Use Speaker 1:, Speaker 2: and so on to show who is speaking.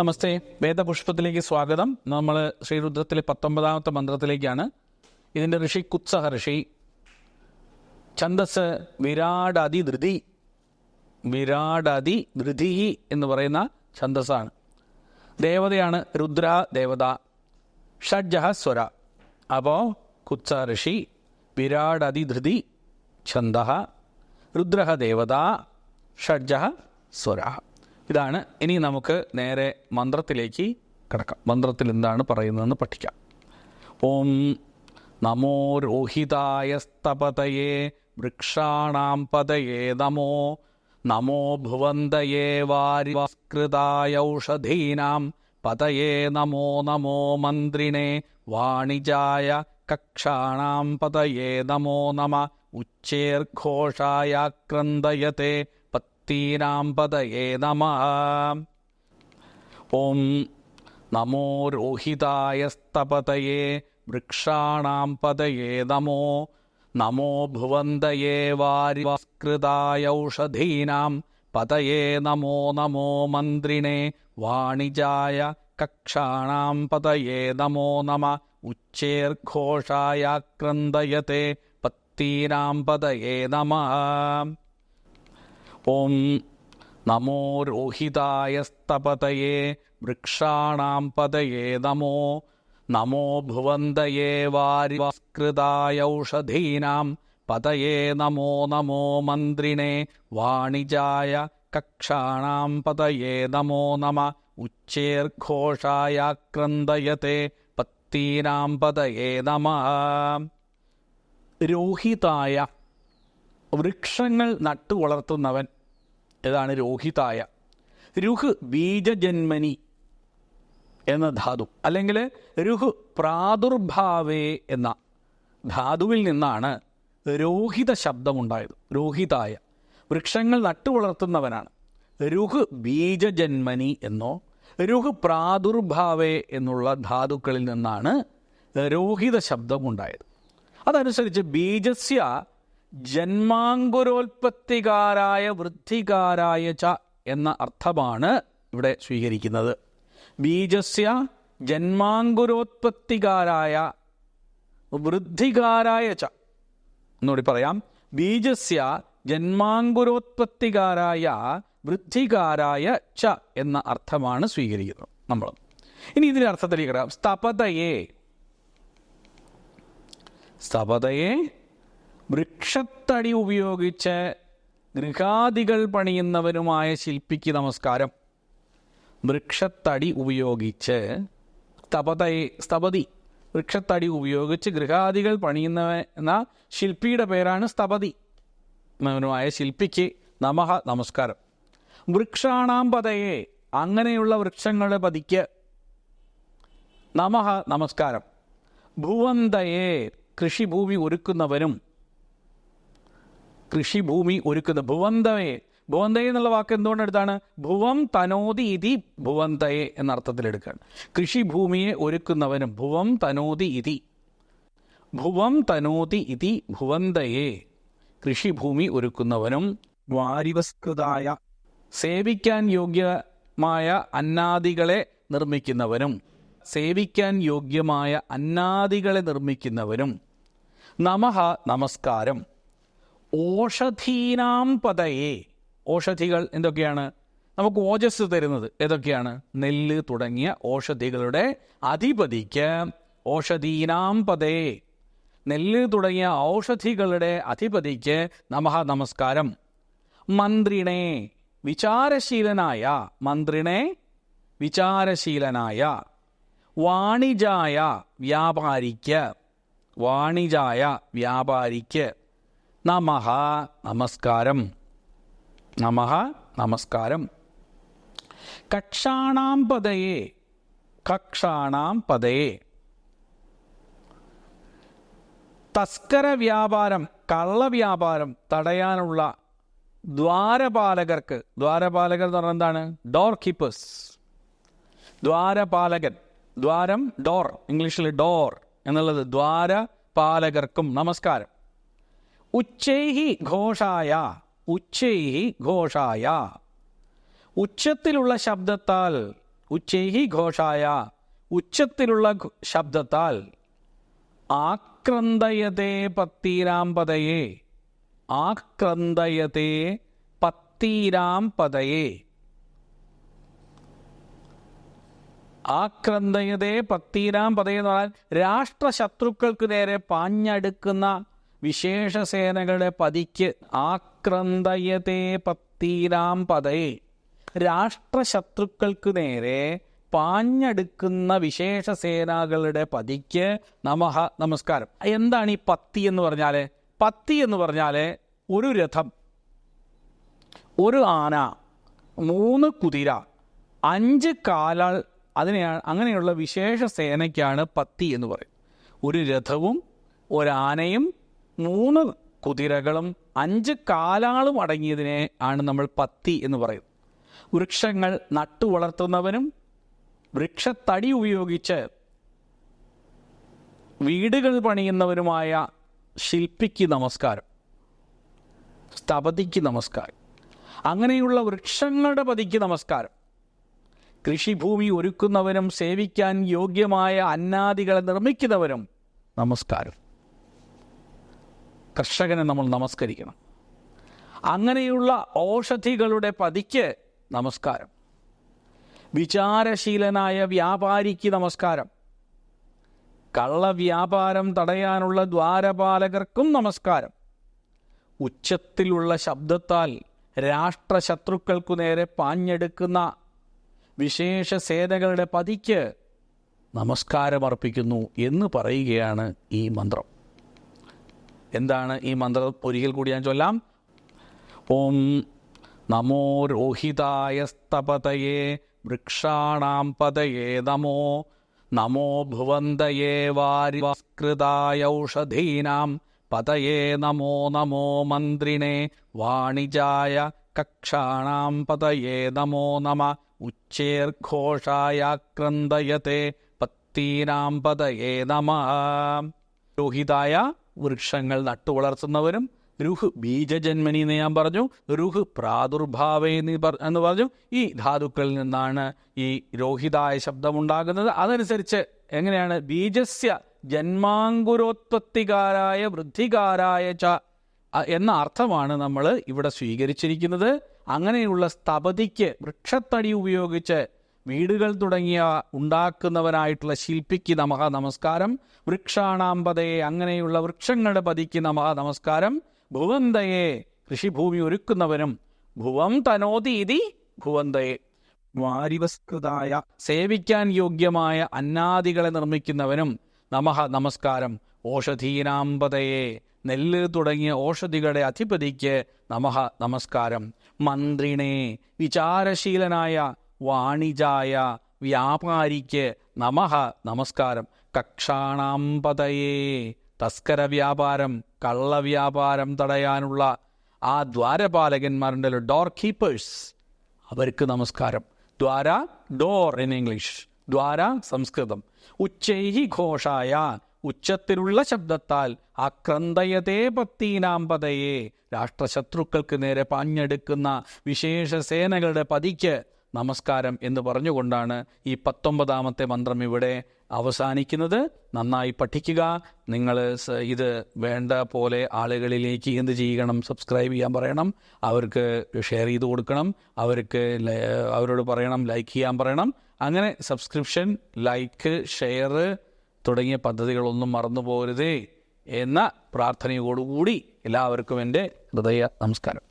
Speaker 1: നമസ്തേ. വേദപുഷ്പത്തിലേക്ക് സ്വാഗതം. നമ്മൾ ശ്രീരുദ്രത്തിലെ പത്തൊമ്പതാമത്തെ മന്ത്രത്തിലേക്കാണ്. ഇതിന്റെ ഋഷി കുത്സഹ ഋഷി. ഛന്ദസ് വിരാടതി ധൃതി വിരാടതി ധൃതി എന്ന് പറയുന്ന ഛന്ദസ്സാണ്. ദേവതയാണ് രുദ്ര ദേവത. ഷഡ്ജഹ സ്വര. അപ്പോൾ കുത്സ ഋഷി വിരാടതി ധൃതി ഛന്ദ രുദ്രഹ ദേവത ഷഡ്ജഹ സ്വര. ഇതാണ്. ഇനി നമുക്ക് നേരെ മന്ത്രത്തിലേക്ക് കിടക്കാം. മന്ത്രത്തിൽ എന്താണ് പറയുന്നതെന്ന് പഠിക്കാം. ഓം നമോ രോഹിതായ സ്തപതയേ വൃക്ഷാണാം പതയേ നമോ. നമോ ഭുവന്തയേ വാരിവാസ്കൃതായൗഷധീനാം പതയേ നമോ നമോ മന്ത്രിണേ വാണിജായ കക്ഷാണാം പതയേ നമോ നമ. ഉച്ചേർഘോഷായ ക്രന്ദയത്തെ പത്തീനാം പതയേ നമ. ഓം നമോ രോഹിതായ സ്തപതയേ വൃക്ഷാണാം പതയേ നമോ. നമോ ഭുവന്തയേ വാരിസ്കൃതായൗഷധീനാം പതയേ നമോ. നമോ മന്ത്രിണേ വാണിജായ കക്ഷാണാം പതയേ നമോ. നമ ഉച്ചേർഘോഷായ ക്രന്ദയത്തെ പത്തീനാം പതയേ നമ ഓം നമോ രോഹിതായ സ്തപതയേ വൃക്ഷാണാം പതയേ നമോ. നമോ ഭുവന്തയേ വാരിസ്കൃതായൗഷധീനാം പതയേ നമോ. നമോ മന്ത്രിണേ വാണിജായ കക്ഷാണാം പതയേ നമോ. നമ ഉച്ചേർഘോഷായാക്രന്ദയത്തെ പത്തീനാം പതയേ നമ. രോഹിതായ വൃക്ഷങ്ങൾ നട്ടു വളർത്തുന്നവൻ ഇതാണ് രോഹിതായ. രുഹ് ബീജജന്മനി എന്ന ധാതു. അല്ലെങ്കിൽ രുഹ് പ്രാദുർഭാവേ എന്ന ധാതുവിൽ നിന്നാണ് രോഹിത ശബ്ദമുണ്ടായത്. രോഹിതായ. വൃക്ഷങ്ങൾ നട്ടു വളർത്തുന്നവനാണ്. രുഹ് ബീജജന്മനി എന്നോ രുഹ് പ്രാദുർഭാവേ എന്നുള്ള ധാതുക്കളിൽ നിന്നാണ് രോഹിത ശബ്ദമുണ്ടായത്. അതനുസരിച്ച് ബീജസ്യ ജന്മാങ്കുരോൽപത്തികാരായ വൃദ്ധികാരായ ച എന്ന അർത്ഥമാണ് ഇവിടെ സ്വീകരിക്കുന്നത്. ബീജസ്യ ജന്മാങ്കുരോത്പത്തികാരായ വൃദ്ധികാരായ ച. എന്നുകൂടി പറയാം. ബീജസ്യ ജന്മാങ്കുരോത്പത്തികാരായ വൃദ്ധികാരായ ച എന്ന അർത്ഥമാണ് സ്വീകരിക്കുന്നത് നമ്മൾ. ഇനി ഇതിന് അർത്ഥത്തിലേക്ക് സ്തപതയെ. സ്തപതയെ വൃക്ഷത്തടി ഉപയോഗിച്ച് ഗൃഹാദികൾ പണിയുന്നവനുമായ ശില്പിക്ക് നമസ്കാരം. വൃക്ഷത്തടി ഉപയോഗിച്ച് സ്തപതയെ സ്തപതി. വൃക്ഷത്തടി ഉപയോഗിച്ച് ഗൃഹാദികൾ പണിയുന്നവ എന്ന ശില്പിയുടെ പേരാണ് സ്തപതി. എന്നവനുമായ ശില്പിക്ക് നമഹ നമസ്കാരം. വൃക്ഷാണാം പതയെ അങ്ങനെയുള്ള വൃക്ഷങ്ങളുടെ പതിക്ക് നമഹ നമസ്കാരം. ഭുവന്തയെ കൃഷിഭൂമി ഒരുക്കുന്നവനും കൃഷിഭൂമി ഒരുക്കുന്നത് ഭുവന്തയെ ഭുവന്തയെ എന്നുള്ള വാക്ക് എന്തുകൊണ്ട് എടുത്താണ്? ഭുവം തനോതി ഇതി ഭുവന്തയെ എന്ന അർത്ഥത്തിൽ എടുക്കുകയാണ് കൃഷിഭൂമിയെ ഒരുക്കുന്നവനും ഭുവം തനോതി ഇതി. ഭുവം തനോതി ഇതി ഭുവന്തയെ. കൃഷിഭൂമി ഒരുക്കുന്നവനും വാരിവസ്കൃതായ സേവിക്കാൻ യോഗ്യമായ അന്നാദികളെ നിർമ്മിക്കുന്നവനും സേവിക്കാൻ യോഗ്യമായ അന്നാദികളെ നിർമ്മിക്കുന്നവനും. നമഹ നമസ്കാരം. ഓഷധീനാം പതയെ ഓഷധികൾ എന്തൊക്കെയാണ്? നമുക്ക് ഓജസ് തരുന്നത് ഏതൊക്കെയാണ്? നെല്ല് തുടങ്ങിയ ഓഷധികളുടെ അധിപതിക്ക് ഓഷധീനാം പതയെ നെല്ല് തുടങ്ങിയ ഔഷധികളുടെ അധിപതിക്ക് നമഹ നമസ്കാരം. മന്ത്രിണേ വിചാരശീലനായ മന്ത്രിണേ വിചാരശീലനായ വാണിജായ വ്യാപാരിക്ക് വാണിജായ വ്യാപാരിക്ക്. നമഹ നമസ്കാരം. നമഹ നമസ്കാരം. കക്ഷാണാം പതയെ കക്ഷാണാം പതയെ തസ്കര വ്യാപാരം കള്ളവ്യാപാരം തടയാനുള്ള ദ്വാരപാലകർക്ക് ദ്വാരപാലകർ എന്ന് പറഞ്ഞാൽ എന്താണ്? ഡോർ കീപ്പേഴ്സ് ദ്വാരപാലകൻ. ദ്വാരം ഡോർ ഇംഗ്ലീഷിൽ ഡോർ എന്നുള്ളത് ദ്വാരപാലകർക്കും നമസ്കാരം. ഉച്ചൈഹി ഘോഷായ ഉച്ചൈഹി ഘോഷായ. ഉച്ചത്തിലുള്ള ശബ്ദത്താൽ ഉച്ചൈഹി ഘോഷായ ഉച്ചത്തിലുള്ള ശബ്ദത്താൽ ആക്രന്ദയതേ പത്തീരാം പതയെ ആക്രന്ദയതേ പത്തീരാം പതയെ ആക്രന്ദയതേ പത്തീരാം പതയെന്ന് പറഞ്ഞാൽ രാഷ്ട്രശത്രുക്കൾക്ക് നേരെ പാഞ്ഞടുക്കുന്ന വിശേഷ സേനകളുടെ പതിക്ക് ആക്രന്തയതേ പത്തീരാം പതയെ രാഷ്ട്രശത്രുക്കൾക്ക് നേരെ പാഞ്ഞെടുക്കുന്ന വിശേഷ സേനകളുടെ പതിക്ക് നമഹ നമസ്കാരം. എന്താണ് ഈ പത്തി എന്ന് പറഞ്ഞാൽ പത്തി എന്ന് പറഞ്ഞാൽ ഒരു രഥം ഒരു ആന മൂന്ന് കുതിര അഞ്ച് കാലാൾ അതിനെയാണ് അങ്ങനെയുള്ള വിശേഷ സേനയ്ക്കാണ് പത്തി എന്ന് പറയും ഒരു രഥവും ഒരാനയും മൂന്ന് കുതിരകളും അഞ്ച് കാലാളും അടങ്ങിയതിനെ ആണ് നമ്മൾ പത്തി എന്ന് പറയുന്നത്. വൃക്ഷങ്ങൾ നട്ടു വളർത്തുന്നവനും വൃക്ഷത്തടി ഉപയോഗിച്ച് വീടുകൾ പണിയുന്നവരുമായ ശില്പിക്ക് നമസ്കാരം സ്ഥപതിക്ക് നമസ്കാരം അങ്ങനെയുള്ള വൃക്ഷങ്ങളുടെ പതിക്ക് നമസ്കാരം. കൃഷിഭൂമി ഒരുക്കുന്നവനും സേവിക്കാൻ യോഗ്യമായ അന്നാദികളെ നിർമ്മിക്കുന്നവനും നമസ്കാരം. കർഷകനെ നമ്മൾ നമസ്കരിക്കണം. അങ്ങനെയുള്ള ഔഷധികളുടെ പതിക്ക് നമസ്കാരം. വിചാരശീലനായ വ്യാപാരിക്ക് നമസ്കാരം. കള്ളവ്യാപാരം തടയാനുള്ള ദ്വാരപാലകർക്കും നമസ്കാരം. ഉച്ചത്തിലുള്ള ശബ്ദത്താൽ രാഷ്ട്രശത്രുക്കൾക്കു നേരെ പാഞ്ഞെടുക്കുന്ന വിശേഷ സേനകളുടെ പതിക്ക് നമസ്കാരമർപ്പിക്കുന്നു എന്ന് പറയുകയാണ് ഈ മന്ത്രം. എന്താണ് ഈ മന്ത്രം ഒരിക്കൽ കൂടി ഞാൻ ചൊല്ലാം? ഓം നമോ രോഹിതായ സ്തപതയേ വൃക്ഷാണാം പതയേ നമോ. നമോ ഭുവന്തയേ വാരിസ്കൃതായ ഔഷധീനാം. പതയേ നമോ നമോ മന്ത്രിണേ വാണിജായ കക്ഷാണാം. പതയേ നമോ നമ ഉച്ചേർഘോഷായാക്രന്ദയത്തെ പത്തീനാം പതയേ നമ. രോഹിതായ വൃക്ഷങ്ങൾ നട്ടുവളർത്തുന്നവരും രുഹ് ബീജജന്മനി എന്ന് ഞാൻ പറഞ്ഞു രുഹ് പ്രാദുർഭാവേ എന്ന് പറ- എന്ന് പറഞ്ഞു. ഈ ധാതുക്കളിൽ നിന്നാണ് ഈ രോഹിതായ ശബ്ദമുണ്ടാകുന്നത്. അതനുസരിച്ച് എങ്ങനെയാണ്? ബീജസ്യ ജന്മാങ്കുരോത്പത്തികാരായ വൃദ്ധികാരായ ച എന്ന അർത്ഥമാണ് നമ്മൾ ഇവിടെ സ്വീകരിച്ചിരിക്കുന്നത്. അങ്ങനെയുള്ള സ്ഥപതിക്ക് വൃക്ഷത്തടി ഉപയോഗിച്ച് വീടുകൾ തുടങ്ങിയ ഉണ്ടാക്കുന്നവനായിട്ടുള്ള ശില്പിക്ക് നമഹ നമസ്കാരം. വൃക്ഷാണാമ്പതയെ അങ്ങനെയുള്ള വൃക്ഷങ്ങളുടെ പതിക്ക് നമഹ നമസ്കാരം. ഭുവന്തയെ കൃഷിഭൂമി ഒരുക്കുന്നവനും ഭുവം തനോതീതി ഭുവന്തയെ. വാരിവസ്കൃതായ സേവിക്കാൻ യോഗ്യമായ അന്നാദികളെ നിർമ്മിക്കുന്നവനും നമഹ നമസ്കാരം. ഓഷധീനാമ്പതയെ നെല്ല് തുടങ്ങിയ ഓഷധികളുടെ അധിപതിക്ക് നമഹ നമസ്കാരം. മന്ത്രിണേ വിചാരശീലനായ വാണിജായ വ്യാപാരിക്ക് നമഹ നമസ്കാരം. കക്ഷാണാമ്പതയേ തസ്കര വ്യാപാരം കള്ളവ്യാപാരം തടയാനുള്ള ആ ദ്വാരപാലകന്മാരുണ്ടല്ലോ ഡോർ കീപ്പേഴ്സ് അവർക്ക് നമസ്കാരം. ദ്വാര ഡോർ ഇൻ ഇംഗ്ലീഷ് ദ്വാര സംസ്കൃതം. ഉച്ചൈഹി ഘോഷായ ഉച്ചത്തിലുള്ള ശബ്ദത്താൽ അക്രന്തയതേ പത്തീനാമ്പതയെ രാഷ്ട്രശത്രുക്കൾക്ക് നേരെ പാഞ്ഞെടുക്കുന്ന വിശേഷ സേനകളുടെ പതിക്ക് നമസ്കാരം എന്ന് പറഞ്ഞുകൊണ്ടാണ് ഈ പത്തൊമ്പതാമത്തെ മന്ത്രം ഇവിടെ അവസാനിക്കുന്നത്. നന്നായി പഠിക്കുക. നിങ്ങൾ ഇത് വേണ്ട പോലെ ആളുകളിലേക്ക് എന്ത് ചെയ്യണം സബ്സ്ക്രൈബ് ചെയ്യാൻ പറയണം. അവർക്ക് ഷെയർ ചെയ്ത് കൊടുക്കണം. അവർക്ക് അവരോട് പറയണം ലൈക്ക് ചെയ്യാൻ പറയണം. അങ്ങനെ സബ്സ്ക്രിപ്ഷൻ ലൈക്ക് ഷെയർ തുടങ്ങിയ പദ്ധതികളൊന്നും മറന്നു പോരുതേ എന്ന പ്രാർത്ഥനയോടുകൂടി എല്ലാവർക്കും എന്റെ ഹൃദയ നമസ്കാരം.